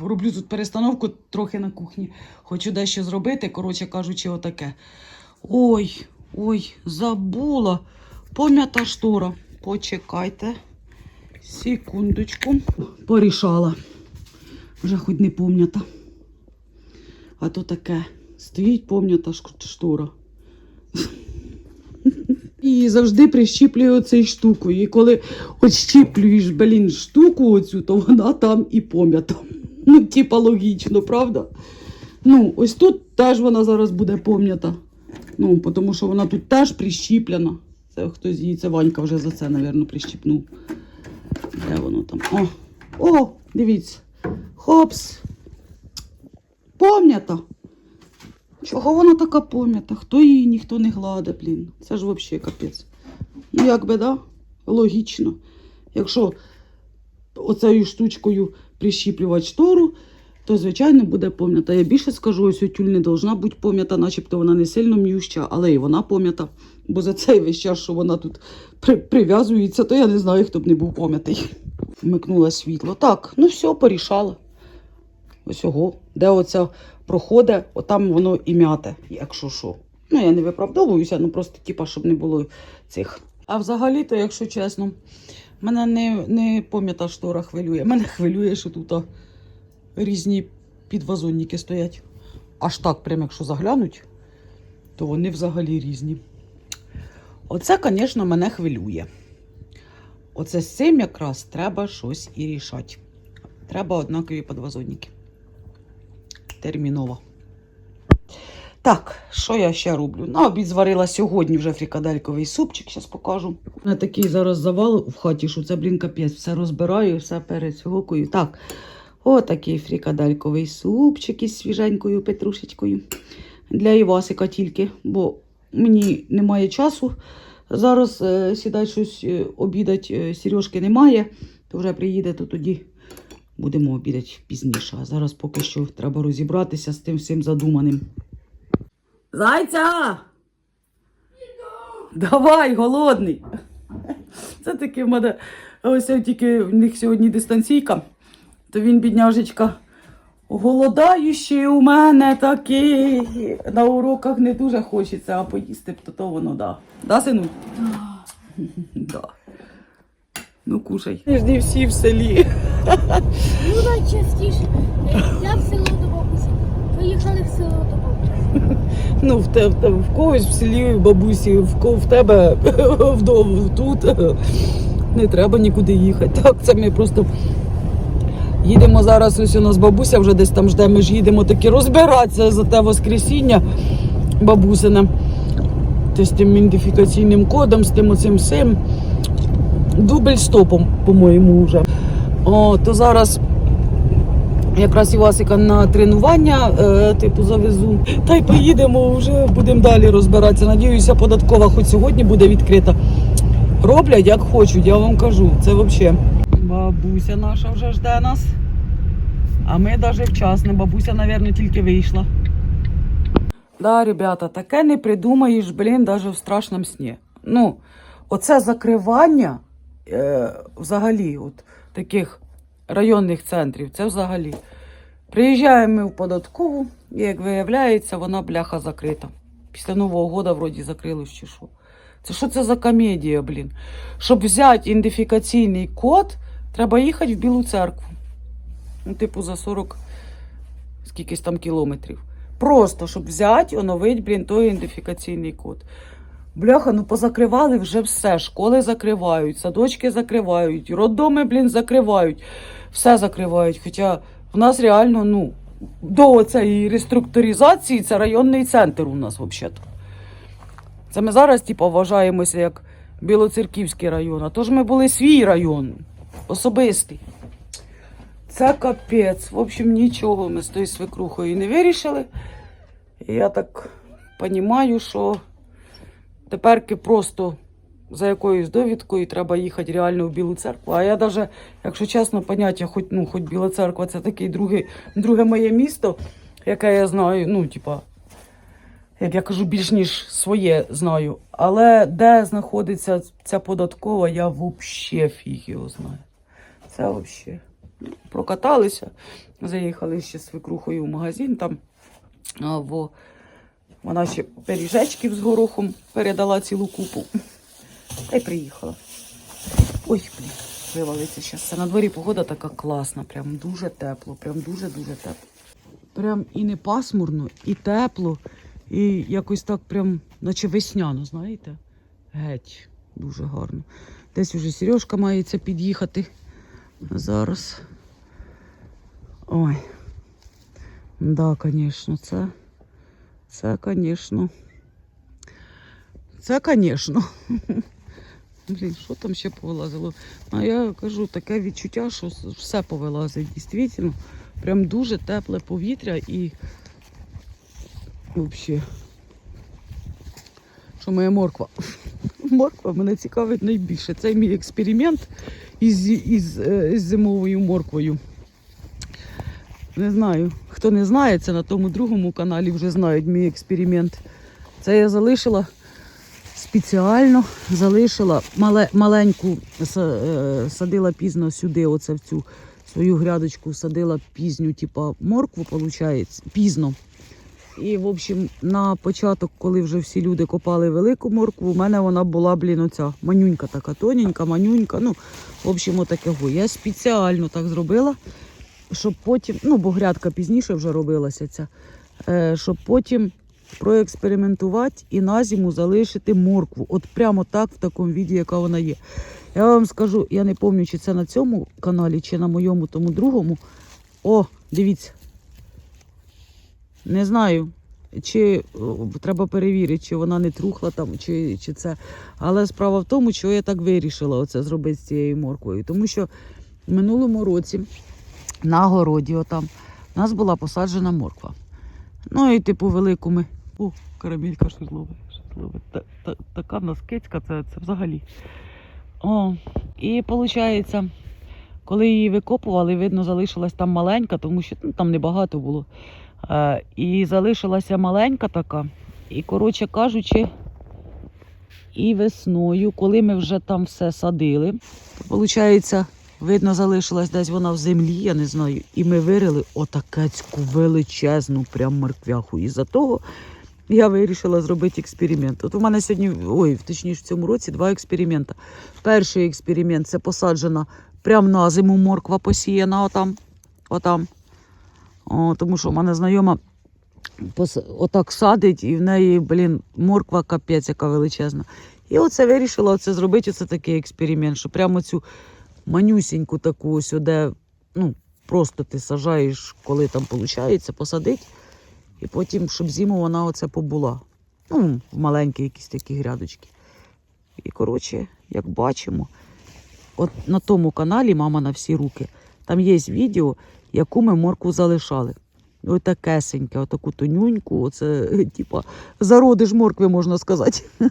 Роблю тут перестановку трохи на кухні. Хочу дещо зробити, коротше кажучи, отаке. Ой, ой, забула. Пом'ята штора. Почекайте. Секундочку. Порішала. Вже хоч не пом'ята. А то таке. Стоїть пом'ята штора. І завжди прищіплюю оцею штукою. І коли отщіплюєш, блін, штуку оцю, то вона там і пом'ята. Ну, типа логічно, правда? Ну, ось тут теж вона зараз буде пом'ята. Ну, тому що вона тут теж прищіплена. Це хтось її, це Ванька вже за це, мабуть, прищіпнув. Де воно там? О, о, дивіться. Хопс. Пом'ята. Чого вона така пом'ята? Хто її ніхто не гладе, блін. Це ж взагалі капець. Ну, як би, да? Логічно. Якщо оцею штучкою прищіплювати штору, то, звичайно, буде пом'ята. Я більше скажу, ось тюль не должна бути пом'ята, начебто вона не сильно м'юща, але і вона пом'ята. Бо за цей весь час, що вона тут при- прив'язується, то я не знаю, хто б не був пом'ятий. Вмикнула світло. Так, ну все, порішала. Ось ого, де оця проходить, отам воно і м'яте, якщо що. Ну, я не виправдовуюся, ну просто типа, щоб не було цих. А взагалі-то, якщо чесно, мене не, не пом'ята штора хвилює. Мене хвилює, що тут різні підвазонники стоять. Аж так, прям якщо заглянуть, то вони взагалі різні. Оце, звісно, мене хвилює. Оце з цим якраз треба щось і рішати. Треба однакові підвазонники. Терміново. Так, що я ще роблю? На обід зварила сьогодні вже фрікадельковий супчик, зараз покажу. Мене такий зараз завал в хаті, що це, блін, капець, все розбираю, все перецьгокую. Так, отакий фрікадельковий супчик із свіженькою петрушечкою. Для Івасика тільки, бо мені немає часу. Зараз е, сідати щось е, обідати, е, Сережки немає, то вже приїде, то тоді будемо обідати пізніше. А зараз поки що треба розібратися з тим всім задуманим. Зайця! Давай, голодний. Це таке в мене. Ось тільки в них сьогодні дистанційка, то він, бідняжечка, голодаючий у мене такий. На уроках не дуже хочеться, а поїсти б то, то воно да. Да, сину? Да. Ну, кушай. Жди всі в селі. Ну, найчастіше. Я в село до бабусі. Поїхали в село до бабусі. Ну, в, в, в когось в селі бабусі, в, в тебе вдома тут. Не треба нікуди їхати. Так, це ми просто їдемо зараз. Ось у нас бабуся вже десь там жде. Ми ж їдемо таки розбиратися за те воскресіння бабусине. З тим ідентифікаційним кодом, з тим оцим всім. Дубль стопом, по-моєму, вже. О, то зараз якраз Івасика на тренування, е, типу, завезу. Та й поїдемо, вже будемо далі розбиратися. Надіюся, податкова хоч сьогодні буде відкрита. Роблять як хочуть, я вам кажу. Це взагалі. Бабуся наша вже жде нас. А ми навіть вчасно. Бабуся, мабуть, тільки вийшла. Да, ребята, таке не придумаєш, блін, навіть в страшному сні. Ну, оце закривання е, взагалі, от таких районних центрів, це взагалі. Приїжджаємо ми в податкову, і як виявляється, вона бляха закрита. Після Нового года вроді закрилось чи що. Це що це за комедія, блін? Щоб взяти ідентифікаційний код, треба їхати в Білу церкву. Ну, типу, за 40 скількись там кілометрів. Просто, щоб взяти, оновити, блін, той ідентифікаційний код. Бляха, ну позакривали вже все. Школи закривають, садочки закривають, роддоми, блін, закривають. Все закривають. Хоча в нас реально, ну, до цієї реструктуризації це районний центр у нас взагалі. Це ми зараз, типу, вважаємося як Білоцерківський район, а то ж ми були свій район, особистий. Це капець. В общем, нічого ми з тою свекрухою не вирішили. Я так розумію, що теперки просто за якоюсь довідкою треба їхати реально в Білу церкву. А я навіть, якщо чесно, поняття, хоч, ну, хоч Біла церква це таке друге, друге моє місто, яке я знаю, ну, типа, як я кажу, більш ніж своє знаю. Але де знаходиться ця податкова, я взагалі фіг його знаю. Це взагалі. прокаталися. Заїхали ще з свекрухою в магазин там. А, во, вона ще пиріжечків з горохом передала цілу купу. Та й приїхала. Ой, блін, вивалиться зараз. На дворі погода така класна, прям дуже тепло, прям дуже-дуже тепло. Прям і не пасмурно, і тепло, і якось так прям, наче весняно, знаєте? Геть, дуже гарно. Десь уже Сережка мається під'їхати зараз. Ой. Да, звісно, це. Це, звісно. Це, звісно. Блін, що там ще повилазило? А я кажу, таке відчуття, що все повилазить. Дійсно, прям дуже тепле повітря і взагалі. Що моя морква? Морква мене цікавить найбільше. Це мій експеримент із, із, е, із зимовою морквою. Не знаю. Хто не знає, це на тому другому каналі вже знають мій експеримент. Це я залишила спеціально, залишила мале, маленьку, е, садила пізно сюди, оце в цю свою грядочку, садила пізню, типа моркву, виходить, пізно. І, в общем, на початок, коли вже всі люди копали велику моркву, у мене вона була, блін, оця манюнька така, тоненька, манюнька. Ну, в общем, отакого. Я спеціально так зробила, щоб потім, ну, бо грядка пізніше вже робилася ця, е, щоб потім проекспериментувати і на зиму залишити моркву. От прямо так, в такому віді, яка вона є. Я вам скажу, я не пам'ятаю, чи це на цьому каналі, чи на моєму тому другому. О, дивіться. Не знаю, чи треба перевірити, чи вона не трухла там, чи, чи це. Але справа в тому, що я так вирішила оце зробити з цією морквою. Тому що в минулому році на городі отам у нас була посаджена морква. Ну і типу велику ми. О, карамелька щось ловить. щось ловить. Та, та, така в це, це взагалі. О, і виходить, коли її викопували, видно, залишилась там маленька, тому що ну, там небагато було. Е, і залишилася маленька така. І, коротше кажучи, і весною, коли ми вже там все садили, то виходить, видно, залишилась десь вона в землі, я не знаю. І ми вирили отакецьку величезну прям морквяху. І за того я вирішила зробити експеримент. От у мене сьогодні, ой, точніше, в цьому році два експерименти. Перший експеримент це посаджена прямо на зиму морква посіяна отам. отам. О, тому що в мене знайома отак садить, і в неї, блін, морква капець, яка величезна. І оце вирішила оце зробити оце такий експеримент, що прямо цю манюсіньку таку де ну, просто ти сажаєш, коли там виходить, посадить, і потім, щоб зиму вона оце побула. Ну, в маленькі якісь такі грядочки. І, коротше, як бачимо, от на тому каналі Мама на всі руки, там є відео, яку ми моркву залишали. Ось такесеньке, отаку тонюньку, оце, типа, зародиш моркви, можна сказати.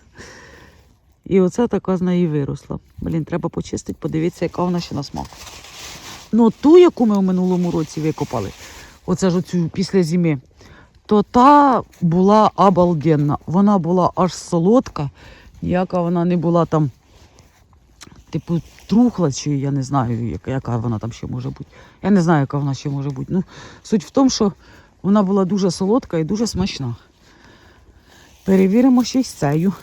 І оце така з неї виросла. Блін, треба почистити, подивитися, яка вона ще на смак. Ну, ту, яку ми в минулому році викопали, оце ж оцю після зими, то та була обалденна. Вона була аж солодка, ніяка вона не була там, типу, трухла, чи я не знаю, яка, яка вона там ще може бути. Я не знаю, яка вона ще може бути. Ну, суть в тому, що вона була дуже солодка і дуже смачна. Перевіримо ще й з цею.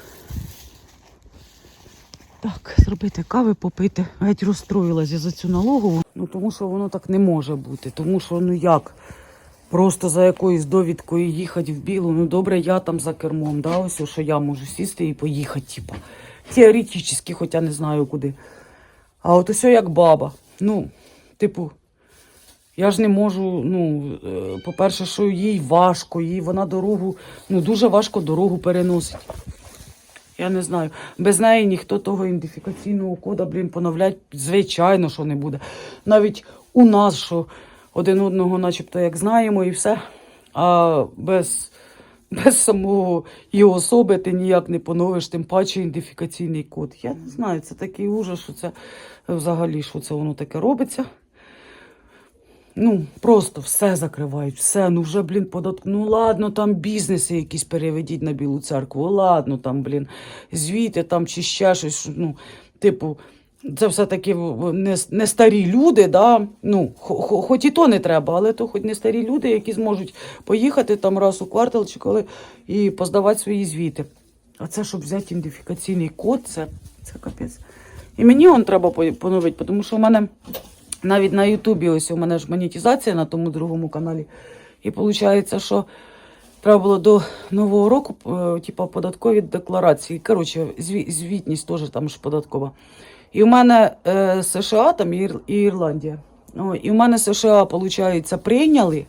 Так, зробити кави, попити. Геть розстроїлася за цю налогову. Ну тому що воно так не може бути. Тому що ну як? Просто за якоюсь довідкою їхати в білу. Ну добре, я там за кермом, да, ось що я можу сісти і поїхати, типа. Теоретично, хоча не знаю куди. А от усе як баба. Ну, типу, я ж не можу, ну, е, по-перше, що їй важко, їй вона дорогу, ну дуже важко дорогу переносить. Я не знаю. Без неї ніхто того ідентифікаційного кода, блін, поновлять, звичайно, що не буде. Навіть у нас, що один одного, начебто, як знаємо, і все. А без, без самого і особи ти ніяк не поновиш, тим паче ідентифікаційний код. Я не знаю, це такий ужас, що це взагалі, що це воно таке робиться. Ну, просто все закривають, все. Ну вже, блін, податку. Ну ладно, там бізнеси якісь переведіть на Білу церкву. Ладно, там, блін, звіти там чи ще щось. Ну, типу, це все-таки не, не старі люди, да? ну, хо- хо- хоч і то не треба, але то хоч не старі люди, які зможуть поїхати там раз у квартал чи коли і поздавати свої звіти. А це, щоб взяти ідентифікаційний код, це, це капець. І мені он треба поновити, тому що у мене навіть на Ютубі ось у мене ж монетизація на тому другому каналі. І виходить, що треба було до Нового року, типу, податкові декларації. Коротше, звітність теж там ж податкова. І у мене е, США там і, Ір- і Ірландія. О, і у мене США, виходить, прийняли,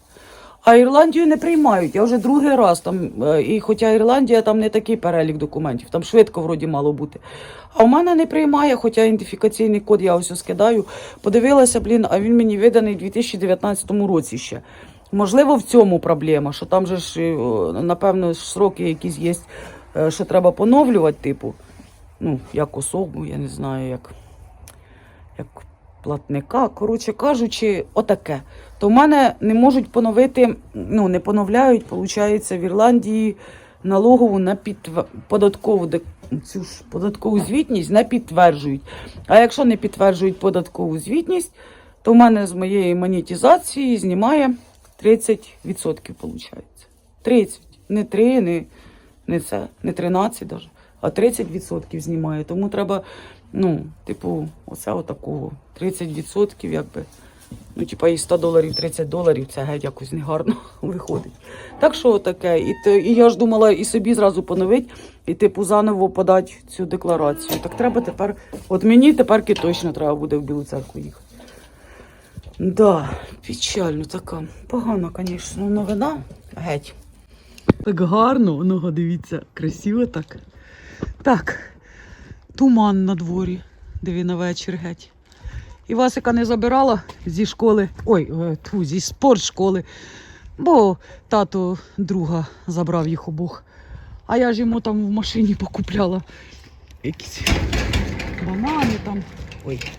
а Ірландію не приймають. Я вже другий раз там, е, і хоча Ірландія там не такий перелік документів, там швидко вроді мало бути. А у мене не приймає, хоча ідентифікаційний код я ось скидаю. Подивилася, блін, а він мені виданий у 2019 році ще. Можливо, в цьому проблема, що там же ж, е, напевно, сроки якісь є, е, що треба поновлювати, типу, ну, як особу, я не знаю, як, як платника. Коротше кажучи, отаке. То в мене не можуть поновити, ну, не поновляють, виходить, в Ірландії налогову на підтв... податкову цю ж податкову звітність не підтверджують. А якщо не підтверджують податкову звітність, то в мене з моєї монетизації знімає 30%, виходить. 30. Не 3, не, не це, не 13 навіть, а 30% знімає. Тому треба, ну, типу, оце отакого. 30% якби. Ну, типа, і 100 доларів, 30 доларів, це геть якось негарно виходить. Так що таке. І, і я ж думала і собі зразу поновити, і типу заново подати цю декларацію. Так треба тепер. От мені тепер точно треба буде в Білу церкву їхати. Да, печально така. Погана, звісно, новина. Геть. Так гарно, ну дивіться, красиво так. Так, туман на дворі. Диви на вечір геть. І Васика не забирала зі школи, ой, е, тьфу, зі спортшколи, бо тато друга забрав їх обох. А я ж йому там в машині покупляла якісь банани там. Ой.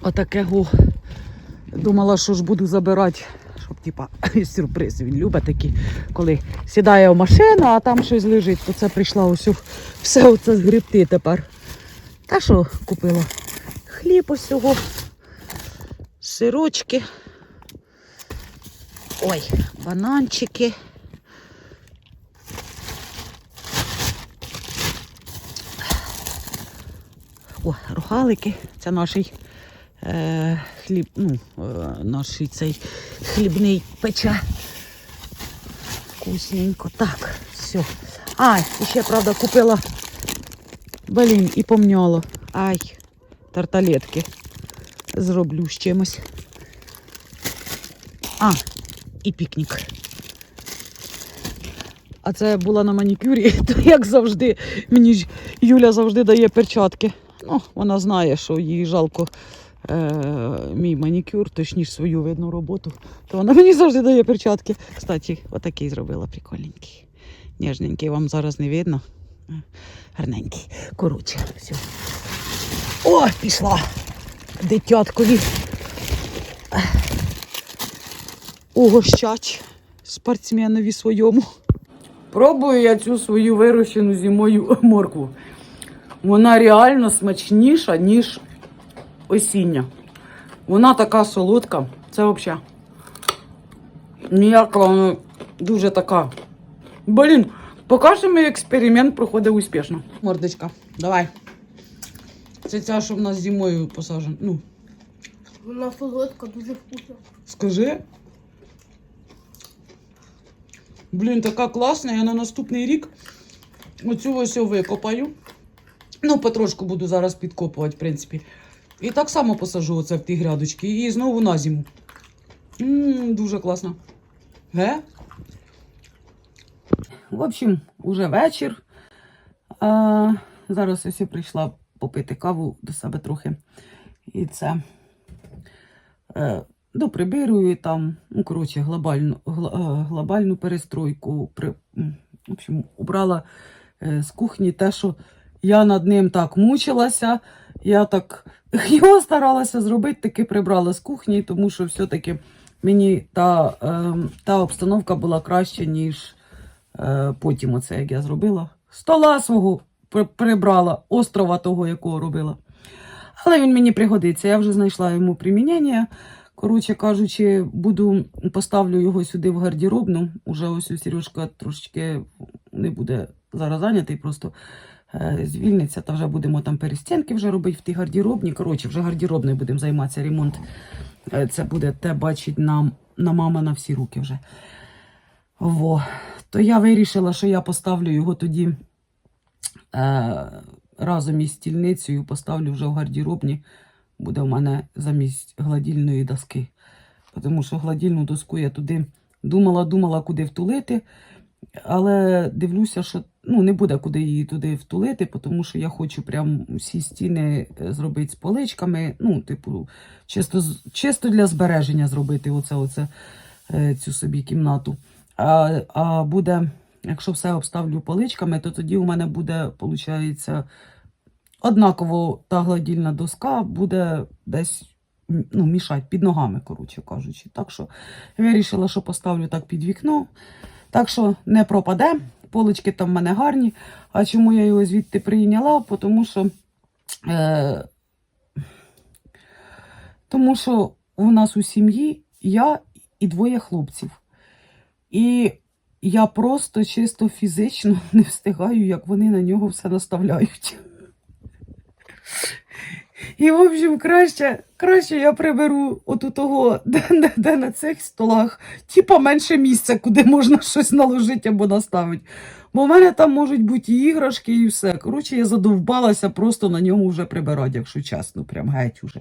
Отакого. Думала, що ж буду забирати, типа сюрприз. Він любить такі, коли сідає в машину, а там щось лежить, то це прийшла ось все оце згребти тепер. Та що купила? Хліб ось цього, сирочки. Ой, бананчики. О, рогалики. Це наш е, хліб, ну, е, наш цей хлібний пече. Вкусненько. Так, все. А, і ще, правда, купила Блін, і помняло. Ай, тарталетки. Зроблю з чимось. А, і пікнік. А це була на манікюрі, то як завжди, мені ж Юля завжди дає перчатки. Ну, вона знає, що їй жалко е, мій манікюр, точніше свою видну роботу. То вона мені завжди дає перчатки. Кстати, отакий зробила прикольненький. Ніжненький, вам зараз не видно. Гарненький. Коротше, все. О, пішла. Дитяткові. Угощать спортсменові своєму. Пробую я цю свою вирощену зимою моркву. Вона реально смачніша, ніж осіння. Вона така солодка. Це взагалі. Ніяка вона дуже така. Блін, поки що мій експеримент проходить успішно. Мордочка, давай. Це ця, що в нас зимою посаджена. Ну, Вона солодка, дуже вкусна. скажи. Блін, така класна. Я на наступний рік оцю ось викопаю. Ну, потрошку буду зараз підкопувати, в принципі. І так само посажу оце в ті грядочки. І знову на зиму. М, дуже класно. Ге? В общем, уже вечір. А, зараз ось я прийшла попити каву до себе трохи. І це е, доприбирую там, ну, коротше, глобальну, е, глобальну перестройку. При, в общем, убрала е, з кухні те, що я над ним так мучилася. Я так його старалася зробити, таки прибрала з кухні, тому що все-таки мені та, е, та обстановка була краще, ніж е, потім оце, як я зробила. Стола свого прибрала острова того, якого робила. Але він мені пригодиться. Я вже знайшла йому примінення. Коротше кажучи, буду поставлю його сюди в гардеробну. Уже ось у Сережка трошечки не буде зараз зайнятий, просто звільниться, та вже будемо там перестінки вже робити в тій гардеробні. Коротше, вже гардеробною будемо займатися ремонт. Е, Це буде те бачить нам на мама на всі руки вже. Во. То я вирішила, що я поставлю його тоді е, разом із стільницею, поставлю вже в гардеробні. Буде в мене замість гладільної доски. Тому що гладільну доску я туди думала, думала, куди втулити. Але дивлюся, що ну, не буде куди її туди втулити, тому що я хочу прям всі стіни е, зробити з поличками. Ну, типу, чисто, чисто для збереження зробити оце, оце, е, цю собі кімнату. А, а буде, якщо все обставлю поличками, то тоді у мене буде, виходить, однаково та гладільна доска буде десь ну, мішати під ногами, коротше кажучи. Так що вирішила, що поставлю так під вікно. Так що не пропаде. Полички там в мене гарні. А чому я його звідти прийняла? Тому що, е, тому що у нас у сім'ї я і двоє хлопців. І я просто чисто фізично не встигаю, як вони на нього все наставляють. І, в общем, краще, краще я приберу от у того, де, де, де на цих столах, типа менше місця, куди можна щось наложити або наставити. Бо в мене там можуть бути і іграшки, і все. Коротше, я задовбалася просто на ньому вже прибирати, якщо чесно, прям геть уже.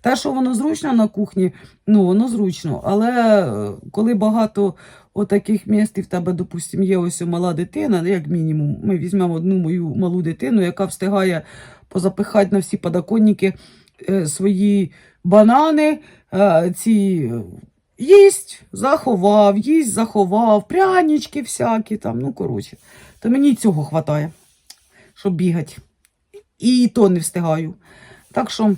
Те, що воно зручно на кухні, ну воно зручно. Але е, коли багато отаких місць, і в тебе, допустимо, є ось мала дитина, як мінімум, ми візьмемо одну мою малу дитину, яка встигає позапихати на всі подоконники е, свої банани, е, ці е, їсть, заховав, їсть, заховав, прянички всякі там, ну коротше. То мені цього хватає, щоб бігати. І то не встигаю. Так що,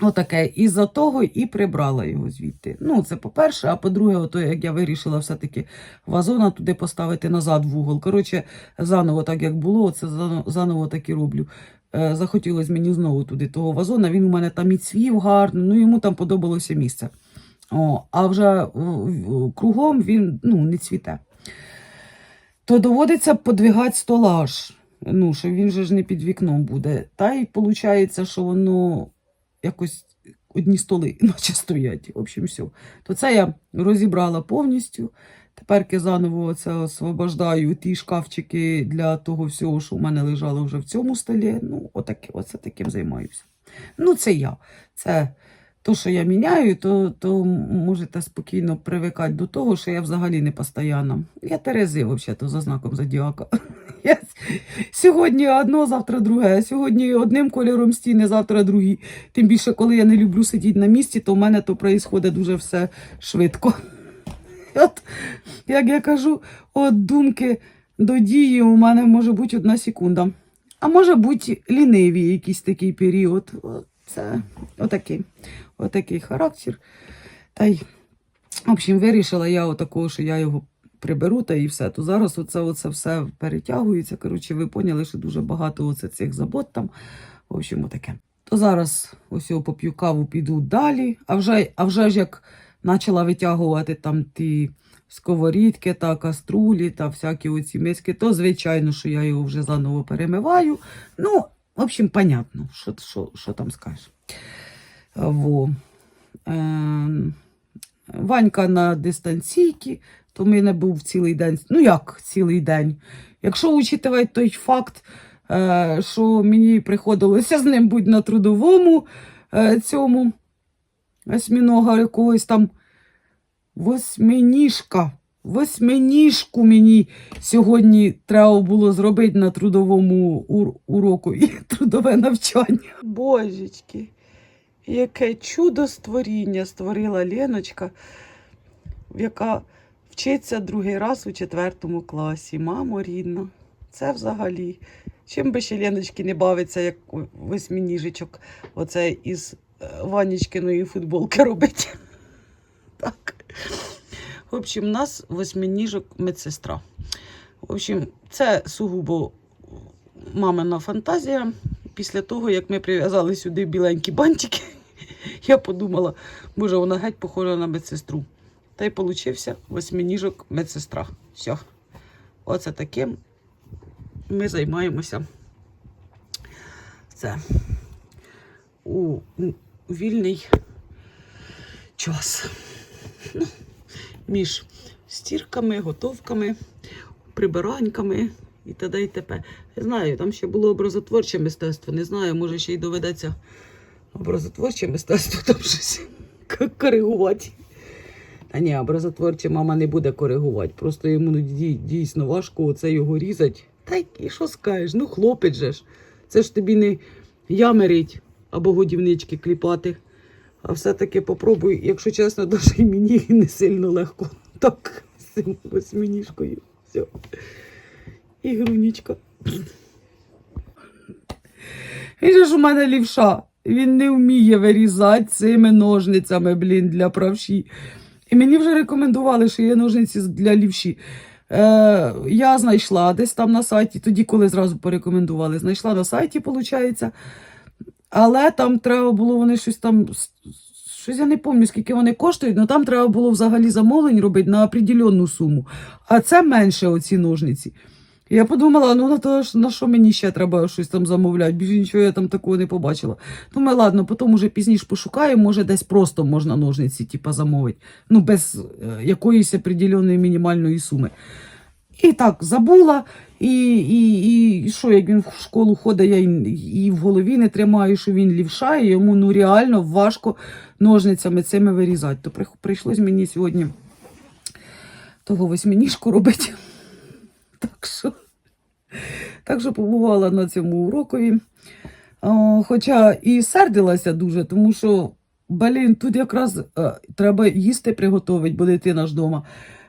отаке. Із-за того і прибрала його звідти. Ну, це по-перше, а по-друге, ото як я вирішила все-таки вазона туди поставити назад в угол. Коротше, заново так як було, це заново, так і роблю. Е, захотілося мені знову туди того вазона. Він у мене там і цвів гарно, ну йому там подобалося місце. О, а вже кругом він ну, не цвіте. То доводиться подвигати столаж. Ну, що він же ж не під вікном буде. Та й виходить, що воно якось одні столи, наче стоять. В общем, все. То це я розібрала повністю. Тепер я заново це освобождаю ті шкафчики для того всього, що у мене лежало вже в цьому столі. Ну, отаке, оце таким займаюся. Ну, це я. Це то, що я міняю, то, то можете спокійно привикати до того, що я взагалі не постійна. Я Терези, взагалі, за знаком зодіака. Я сьогодні одно, завтра друге. Сьогодні одним кольором стіни, завтра другий. Тим більше, коли я не люблю сидіти на місці, то в мене то відбувається дуже все швидко. От, як я кажу, от думки до дії у мене може бути одна секунда. А може бути ліниві якийсь такий період. Це отакий, отакий характер. Та й, в общем, вирішила я отакого, що я його приберу та і все. То зараз оце, оце все перетягується. Коротше, ви поняли, що дуже багато оце цих забот там. В общем, отаке. То зараз ось я поп'ю каву, піду далі. А вже, а вже ж як почала витягувати там ті сковорідки та каструлі та всякі оці миски, то звичайно, що я його вже заново перемиваю. Ну, в общем, понятно, що, що, що там скажеш. Во. Ем, Ванька на дистанційці, то в мене був цілий день. Ну як цілий день? Якщо учитувати той факт, е, що мені приходилося з ним бути на трудовому е, цьому осьмінога якогось там восьминіжка. Восьминіжку мені сьогодні треба було зробити на трудовому ур- уроку і трудове навчання. Божечки, яке чудо створіння створила Леночка, яка вчиться другий раз у четвертому класі. Мамо рідна, це взагалі. Чим би ще Леночки не бавиться, як восьминіжечок, оце із е, Ванечкиної футболки робить. Так. В общем, у нас восьминіжок медсестра. В общем, це сугубо мамина фантазія. Після того, як ми прив'язали сюди біленькі бантики, я подумала, боже, вона геть похожа на медсестру. Та й получився восьминіжок медсестра. Все. Оце таким ми займаємося. Це у вільний час. Ну, між стірками, готовками, прибираньками і т.д. і т.п. Я знаю, там ще було образотворче мистецтво. Не знаю, може ще й доведеться образотворче мистецтво там щось коригувати. Та ні, образотворче мама не буде коригувати. Просто йому дійсно важко оце його різати. Та і що скажеш? Ну, хлопець же ж. Це ж тобі не ямерить або годівнички кліпати. А все-таки попробуй, якщо чесно, і мені не сильно легко. Так, з цим восьминіжкою. Все. І грунічка. Він же ж у мене лівша. Він не вміє вирізати цими ножницями, блін, для правші. І мені вже рекомендували, що є ножниці для лівші. Е, я знайшла десь там на сайті, тоді, коли зразу порекомендували, знайшла на сайті, виходить. Але там треба було вони щось там. Щось я не пам'ятаю, скільки вони коштують, але там треба було взагалі замовлень робити на определенну суму. А це менше оці ножниці. Я подумала, ну на то на що мені ще треба щось там замовляти? Більше нічого я там такого не побачила. Думаю, ладно, потім уже пізніше пошукаю, може десь просто можна ножниці типа, замовити. Ну, без е, якоїсь определеної мінімальної суми. І так, забула. І, і, і що, як він в школу ходить, я і в голові не тримаю, що він лівша, йому ну реально важко ножницями цими вирізати. То прийшлось мені сьогодні того восьминіжку робити. Так що, так що побувала на цьому урокові. Хоча і сердилася дуже, тому що, блін, тут якраз е, треба їсти приготувати, бо дитина ж вдома.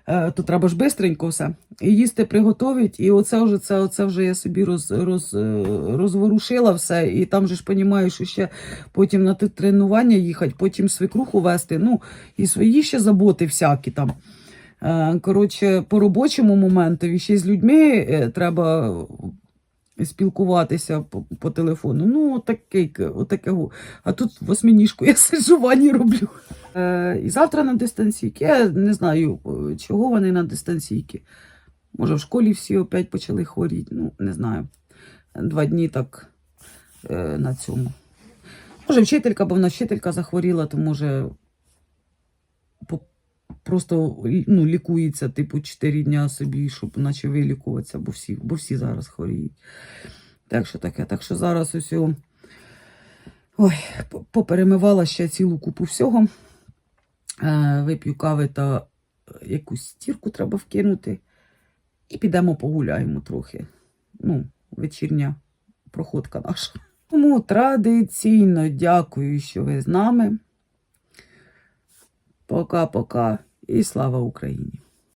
Е, то треба ж бистренько все. І їсти приготовить, і оце вже це, оце вже я собі роз, роз, е, розворушила все. І там же ж розумію, що ще потім на те тренування їхати, потім свекруху вести. Ну, і свої ще заботи всякі там. Е, Коротше, по робочому моменту ще з людьми е, треба спілкуватися по, по телефону. Ну, отакий, отакого. А тут восьминіжку я сиджу ванні роблю. Е, і завтра на дистанційки. Я не знаю, е, чого вони на дистанційки. Може, в школі всі опять почали хворіти. Ну, не знаю. Два дні так е, на цьому. Може, вчителька, бо в нас вчителька захворіла, то може просто ну, лікується, типу, 4 дня собі, щоб наче вилікуватися, бо всі, бо всі зараз хворіють. Так що таке. Так що зараз ось ой, поперемивала ще цілу купу всього. Е, вип'ю кави та е, якусь стірку треба вкинути. І підемо погуляємо трохи. Ну, вечірня проходка наша. Тому традиційно дякую, що ви з нами. Пока-пока і слава Україні!